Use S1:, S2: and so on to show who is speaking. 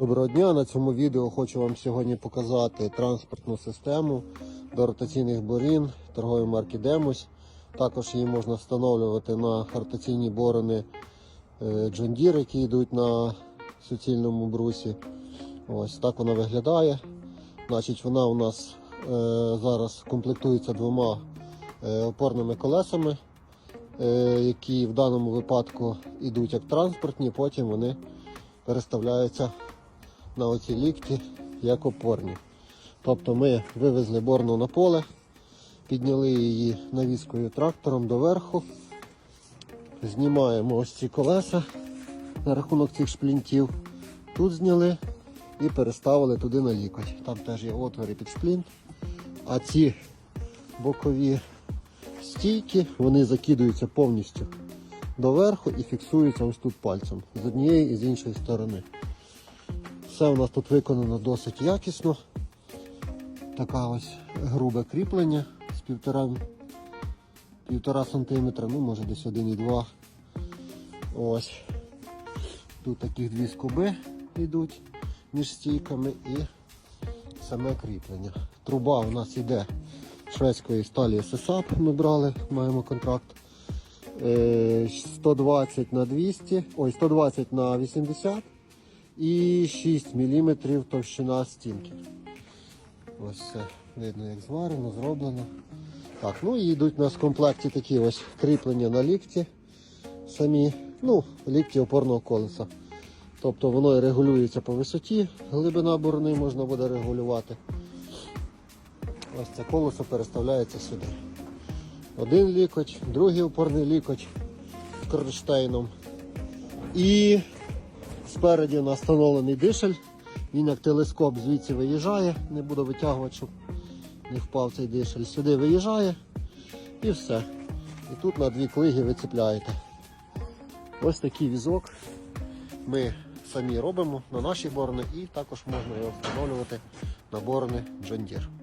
S1: Доброго дня! На цьому відео хочу вам сьогодні показати транспортну систему до ротаційних борін торгової марки Демос. Також її можна встановлювати на ротаційні борони е, John Deere, які йдуть на суцільному брусі. Ось так вона виглядає. Значить, вона у нас е, зараз комплектується двома е, опорними колесами, е, які в даному випадку йдуть як транспортні, потім вони переставляються на оці лікті як опорні. Тобто ми вивезли борну на поле, підняли її навіскою трактором доверху, знімаємо ось ці колеса на рахунок цих шплінтів. Тут зняли і переставили туди на лікоть. Там теж є отвори під шплінт. А ці бокові стійки вони закидуються повністю доверху і фіксуються ось тут пальцем з однієї і з іншої сторони. Все у нас тут виконано досить якісно. Така ось грубе кріплення з півтора, півтора сантиметра, ну може десь 1,2. Ось. Тут таких дві скоби йдуть між стійками і саме кріплення. Труба у нас йде шведської сталі SSAP, ми брали, маємо контракт. Е, 120 на 200, ой, 120 на 80 і 6 мм товщина стінки. Ось це видно, як зварено, зроблено. Так, ну і йдуть у нас в комплекті такі ось кріплення на лікті. Самі, ну, лікті опорного колеса. Тобто воно і регулюється по висоті, глибина борони можна буде регулювати. Ось це колесо переставляється сюди. Один лікоть, другий опорний лікоть з кронштейном. І спереді у нас встановлений дишель. Він як телескоп звідси виїжджає, не буду витягувати, щоб не впав цей дишель. Сюди виїжджає і все. І тут на дві клиги ви цепляєте. Ось такий візок ми самі робимо на наші борони і також можна його встановлювати на John Deere.